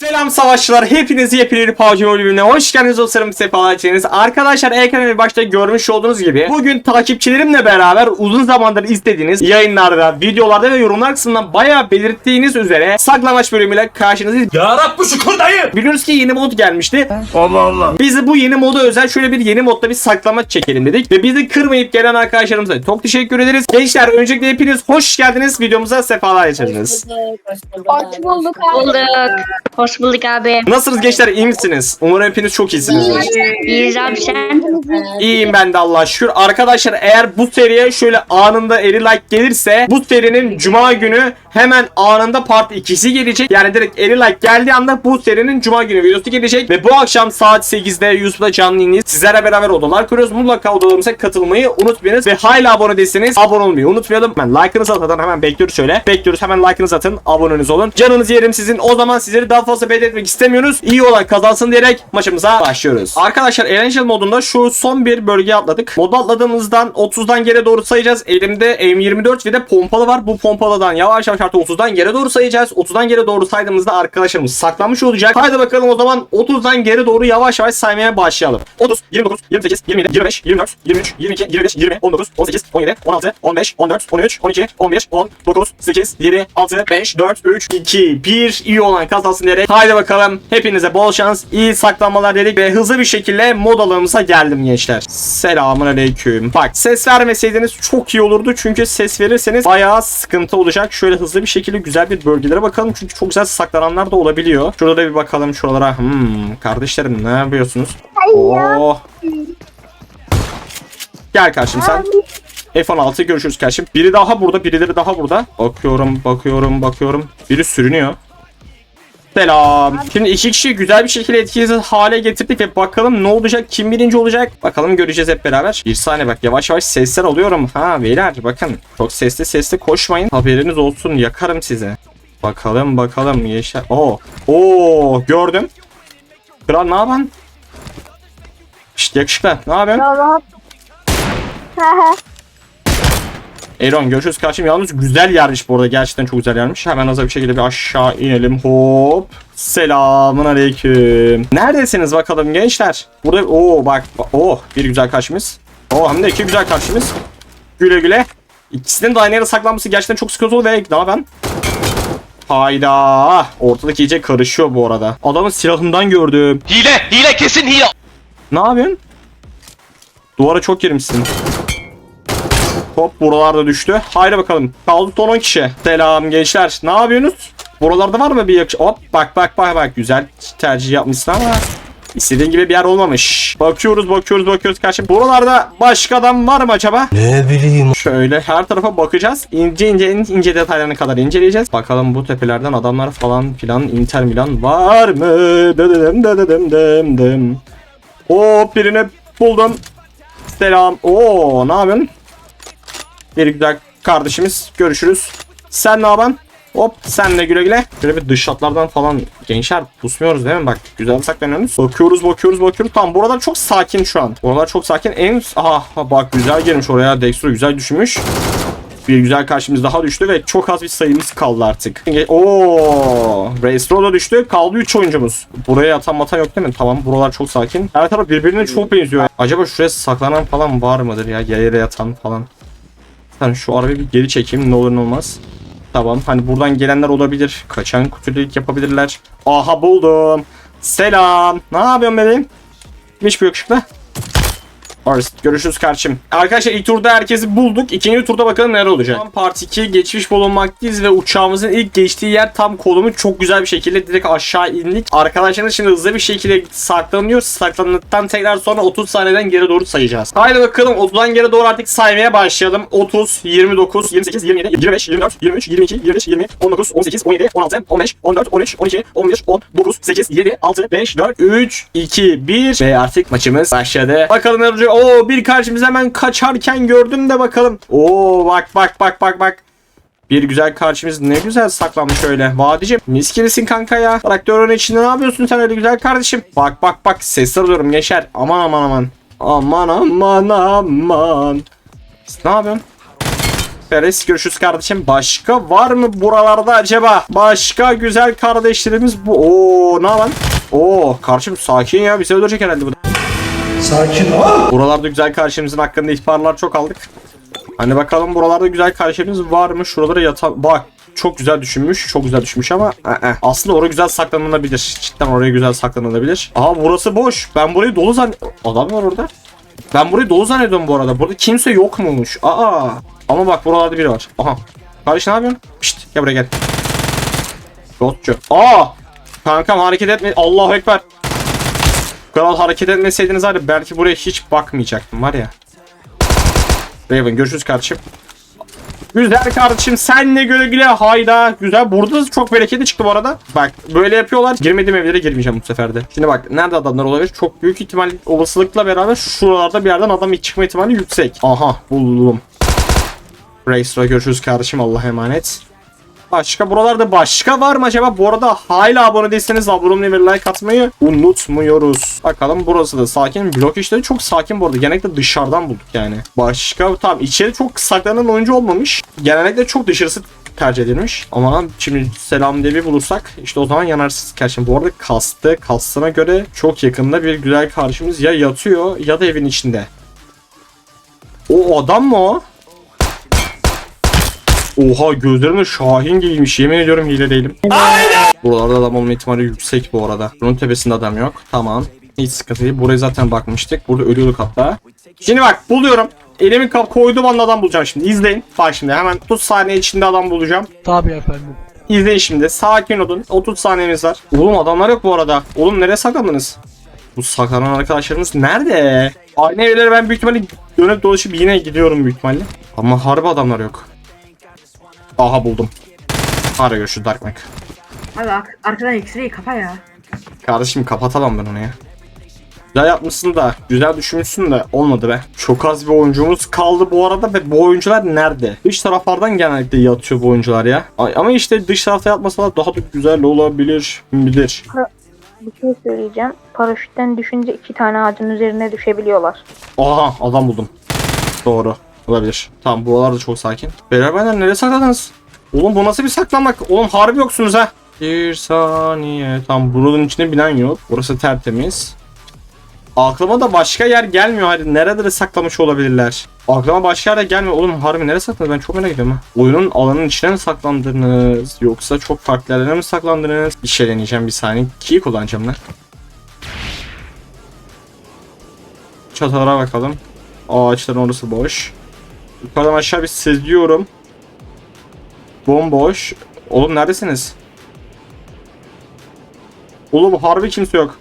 Selam savaşçılar, hepiniz yepyeni PUBG bölümüne hoş geldiniz dostlarım, sefalar getirdiniz. Arkadaşlar ekranda bir başta görmüş olduğunuz gibi bugün takipçilerimle beraber uzun zamandır izlediğiniz yayınlarda, videolarda ve yorumlar kısmından bayağı belirttiğiniz üzere saklamaç bölümüyle karşınızdayız. Ya Rabbi şükür dayı. Biliyoruz ki yeni mod gelmişti. Allah Allah. Biz bu yeni moda özel şöyle bir yeni modda bir saklamaç çekelim dedik. Ve bizi kırmayıp gelen arkadaşlarımıza çok teşekkür ederiz. Gençler öncelikle hepiniz hoş geldiniz. Videomuza sefalar getirdiniz. Hoş bulduk abi. bulduk. Hoş bulduk abi. Nasılsınız gençler? İyi misiniz? Umarım hepiniz çok iyisinizdir. İyiyiz abi sen. İyiyim ben de Allah'a şükür. Arkadaşlar eğer bu seriye şöyle anında 50 like gelirse bu serinin cuma günü hemen anında part 2'si gelecek. Yani direkt 50 like geldiği anda bu serinin cuma günü videosu gelecek. Ve bu akşam saat 8'de YouTube'da canlı yayınlayız. Sizlerle beraber odalar kuruyoruz. Mutlaka odalarımıza katılmayı unutmayınız. Ve hala abone değilseniz abone olmayı unutmayalım. Hemen like'ınızı atın. Hemen bekliyoruz şöyle. Bekliyoruz hemen like'ınızı atın. Aboneniz olun. Canınız yerim sizin. O zaman sizleri daha fazla bekletmek istemiyoruz. İyi olan kazansın diyerek maçımıza başlıyoruz. Arkadaşlar Eğlenceli modunda şu son bir bölgeye atladık. Moda atladığımızdan 30'dan geri doğru sayacağız. Elimde M24 ve de pompalı var. Bu pompalıdan yavaş yavaş artık 30'dan geri doğru sayacağız. 30'dan geri doğru saydığımızda arkadaşlarımız saklanmış olacak. Haydi bakalım o zaman 30'dan geri doğru yavaş yavaş saymaya başlayalım. 30, 29, 28, 27, 25, 24, 23, 22, 25, 20, 19, 18, 17, 16, 15, 14, 13, 12, 11, 10, 9, 8, 7, 6, 5, 4, 3, 2, 1 iyi olan kazansın diyerek. Haydi bakalım hepinize bol şans, iyi saklanmalar dedik ve hızlı bir şekilde modalarımıza geldim gençler. Selamun aleyküm. Bak ses vermeseydiniz çok iyi olurdu çünkü ses verirseniz bayağı sıkıntı olacak. Şöyle hızlı bir şekilde güzel bir bölgelere bakalım çünkü çok güzel saklananlar da olabiliyor. Şurada da bir bakalım şuralara. Hmm, kardeşlerim ne yapıyorsunuz? Oh. Gel karşım sen. F16 görüşürüz kardeşim. Biri daha burada, birileri daha burada. Bakıyorum, bakıyorum, bakıyorum. Biri sürünüyor. Selam. Şimdi iki kişiyi güzel bir şekilde etkisiz hale getirdik ve bakalım ne olacak, kim birinci olacak. Bakalım göreceğiz hep beraber. Bir saniye bak yavaş yavaş sesler alıyorum. Ha beyler bakın. Çok sesli sesli koşmayın. Haberiniz olsun yakarım size. Bakalım bakalım yaşa. Oo. Oo gördüm. Kral ne yapan? Şşt yakışıklı. Ne yapıyorsun? Aaron görüşürüz kardeşim. Yalnız güzel yermiş bu arada. Gerçekten çok güzel yermiş. Hemen hızlı bir şekilde bir aşağı inelim. Hop. Selamun aleyküm. Neredesiniz bakalım gençler? Burada oo bak. Oh bir güzel karşımız. Oh hem de iki güzel karşımız. Güle güle. İkisinin de aynı yere saklanması gerçekten çok sıkıntı oldu ve ne yapan? Hayda. Ortalık iyice karışıyor bu arada. Adamın silahından gördüm. Hile, hile kesin hile. Ne yapıyorsun? Duvara çok girmişsin. Hop buralarda düştü. Haydi bakalım. Kaldı son 10 kişi. Selam gençler. Ne yapıyorsunuz? Buralarda var mı bir yakış... Hop bak bak bak bak. Güzel tercih yapmışsın ama... İstediğin gibi bir yer olmamış. Bakıyoruz bakıyoruz bakıyoruz karşı. Buralarda başka adam var mı acaba? Ne bileyim. Şöyle her tarafa bakacağız. İnce ince in- ince detaylarına kadar inceleyeceğiz. Bakalım bu tepelerden adamlar falan filan Inter Milan var mı? Dededim dededim dem dem. Hop birini buldum. Selam. Oo ne yapıyorsun? Bir güzel kardeşimiz. Görüşürüz. Sen ne yapan? Hop sen de güle güle. Şöyle bir dış şatlardan falan gençler pusmuyoruz değil mi? Bak güzel saklanıyoruz. Bakıyoruz bakıyoruz bakıyoruz. Tamam buralar çok sakin şu an. Buralar çok sakin. En aha bak güzel girmiş oraya. Dextro güzel düşünmüş. Bir güzel karşımız daha düştü ve çok az bir sayımız kaldı artık. Oo, Restro da düştü. Kaldı 3 oyuncumuz. Buraya atan matan yok değil mi? Tamam buralar çok sakin. Her taraf birbirine çok benziyor. Acaba şuraya saklanan falan var mıdır ya? Yere yatan falan. Ben şu arabayı bir geri çekeyim ne olur ne olmaz. Tamam hani buradan gelenler olabilir. Kaçan kutuculuk yapabilirler. Aha buldum. Selam. Ne yapıyorsun bebeğim? Kimmiş bu yakışıklı? Arist görüşürüz kardeşim. Arkadaşlar ilk turda herkesi bulduk. İkinci turda bakalım neler olacak. Tam part 2 geçmiş bulunmaktayız ve uçağımızın ilk geçtiği yer tam kolumu çok güzel bir şekilde direkt aşağı indik. Arkadaşlarımız şimdi hızlı bir şekilde saklanıyor. Saklandıktan tekrar sonra 30 saniyeden geri doğru sayacağız. Haydi bakalım 30'dan geri doğru artık saymaya başlayalım. 30, 29, 28, 27, 25, 24, 23, 22, 25, 20, 19, 18, 17, 16, 15, 14, 13, 12, 11, 10, 9, 8, 7, 6, 5, 4, 3, 2, 1 ve artık maçımız başladı. Bakalım ne olacak? Oo bir karşımız hemen kaçarken gördüm de bakalım. Oo bak bak bak bak bak. Bir güzel karşımız ne güzel saklanmış öyle. Vadicim mis gibisin kanka ya. Traktörün içinde ne yapıyorsun sen öyle güzel kardeşim? Bak bak bak sesler alıyorum gençler. Aman aman aman. Aman aman aman. Ne yapıyorsun? Peres görüşürüz kardeşim. Başka var mı buralarda acaba? Başka güzel kardeşlerimiz bu. Oo ne lan? Oo karşım sakin ya. Bizi öldürecek herhalde bu. Sakin ol. Buralarda güzel kardeşimizin hakkında ihbarlar çok aldık. Hani bakalım buralarda güzel kardeşimiz var mı? Şuralara yata... Bak çok güzel düşünmüş. Çok güzel düşünmüş ama ı-ı. aslında oraya güzel saklanılabilir. Cidden oraya güzel saklanılabilir. Aha burası boş. Ben burayı dolu zan... Adam var orada. Ben burayı dolu zannediyorum bu arada. Burada kimse yokmuş. Aa. Ama bak buralarda biri var. Aha. Kardeş ne yapıyorsun? Pişt gel buraya gel. Yotçu. Aa. Kankam hareket etme. Allahu Ekber. Kral hareket etmeseydiniz ya belki buraya hiç bakmayacaktım var ya. Raven görüşürüz kardeşim. Güzel kardeşim senle güle güle hayda. Güzel burada da çok bereketli çıktı bu arada. Bak böyle yapıyorlar. Girmediğim evlere girmeyeceğim bu sefer de. Şimdi bak nerede adamlar olabilir? Çok büyük ihtimal olasılıkla beraber şuralarda bir yerden adam çıkma ihtimali yüksek. Aha buldum. Race'la görüşürüz kardeşim Allah'a emanet. Başka buralarda başka var mı acaba? Bu arada hala abone değilseniz abone olmayı ve like atmayı unutmuyoruz. Bakalım burası da sakin. Blok işleri çok sakin bu arada. Genellikle dışarıdan bulduk yani. Başka tamam içeri çok saklanan oyuncu olmamış. Genellikle çok dışarısı tercih edilmiş. Ama şimdi selam bir bulursak işte o zaman yanarsız karşım. Bu arada kastı kastına göre çok yakında bir güzel karşımız ya yatıyor ya da evin içinde. O adam mı o? Oha gözlerinde Şahin gibiymiş. Yemin ediyorum hile değilim. Buralarda adam olma ihtimali yüksek bu arada. Bunun tepesinde adam yok. Tamam. Hiç sıkıntı değil. Buraya zaten bakmıştık. Burada ölüyorduk hatta. Şimdi bak buluyorum. Elimi kap koyduğum anda adam bulacağım şimdi. İzleyin. Bak şimdi hemen 30 saniye içinde adam bulacağım. Tabii efendim. İzleyin şimdi. Sakin olun. 30 saniyemiz var. Oğlum adamlar yok bu arada. Oğlum nereye saklandınız? Bu saklanan arkadaşlarımız nerede? Aynı evlere ben büyük ihtimalle dönüp dolaşıp yine gidiyorum büyük ihtimalle. Ama harbi adamlar yok. Aha buldum. Hadi görüşürüz Dark Mac. Abi ar- arkadan X-ray kapa ya. Kardeşim kapatamam ben onu ya. Güzel yapmışsın da, güzel düşünmüşsün de olmadı be. Çok az bir oyuncumuz kaldı bu arada ve bu oyuncular nerede? Dış taraflardan genellikle yatıyor bu oyuncular ya. Ay, ama işte dış tarafta yatmasalar daha da güzel olabilir. Bilir. Bir şey söyleyeceğim. Paraşütten düşünce iki tane ağacın üzerine düşebiliyorlar. Aha adam buldum. Doğru. Olabilir. Tamam buralar da çok sakin. Beyler benden nereye sakladınız? Oğlum bu nasıl bir saklanmak? Oğlum harbi yoksunuz ha. Bir saniye. Tamam buranın içinde binen yok. Burası tertemiz. Aklıma da başka yer gelmiyor. Hadi nerelere saklamış olabilirler? Aklıma başka yerde gelmiyor. Oğlum harbi nereye sakladınız? Ben çok merak ediyorum. Oyunun alanın içine mi saklandınız? Yoksa çok farklı yerlere mi saklandınız? Bir şey deneyeceğim bir saniye. Key kullanacağım lan. Çatılara bakalım. Ağaçların orası boş. Yukarıdan aşağı bir seziyorum. Bomboş. Oğlum neredesiniz? Oğlum harbi kimse yok.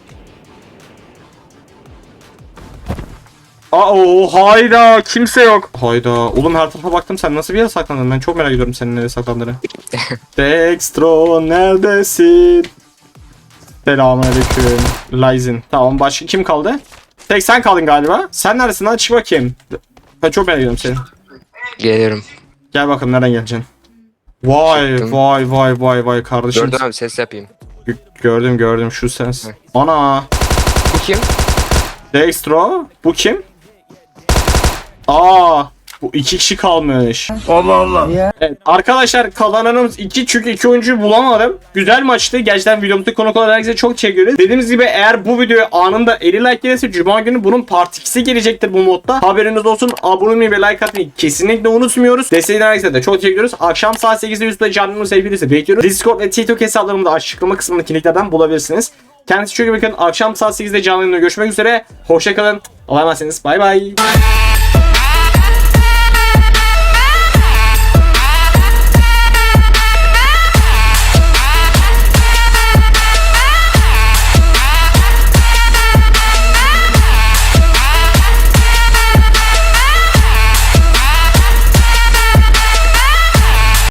Aa o hayda kimse yok. Hayda oğlum her tarafa baktım sen nasıl bir yere saklandın ben çok merak ediyorum senin nereye saklandığını. Dextro neredesin? Selamünaleyküm. Lyzin. Tamam başka kim kaldı? Tek sen kaldın galiba. Sen neredesin lan çık bakayım. Ben çok merak ediyorum seni. Geliyorum. Gel bakalım nereden geleceksin. Vay Çıktım. vay vay vay vay kardeşim. Gördüm abi ses yapayım. Gö- gördüm gördüm şu sens. Hı. Ana. Bu kim? Dextro. Bu kim? Aa. Bu iki kişi kalmış. Allah Allah. Evet, arkadaşlar kazananımız 2 çünkü 2 oyuncuyu bulamadım. Güzel maçtı. Gerçekten videomuzda konuk olan herkese çok ederiz. Dediğimiz gibi eğer bu videoya anında 50 like gelirse Cuma günü bunun part 2'si gelecektir bu modda. Haberiniz olsun. Abone olmayı ve like atmayı kesinlikle unutmuyoruz. Destekleyen herkese de çok teşekkür ediyoruz. Akşam saat 8'de YouTube'da canlı sevgilisi bekliyoruz. Discord ve TikTok hesaplarımı da açıklama kısmındaki linklerden bulabilirsiniz. Kendinize çok iyi bakın. Akşam saat 8'de canlı yayında görüşmek üzere. Hoşçakalın. Allah'a emanetsiniz. Bay bay.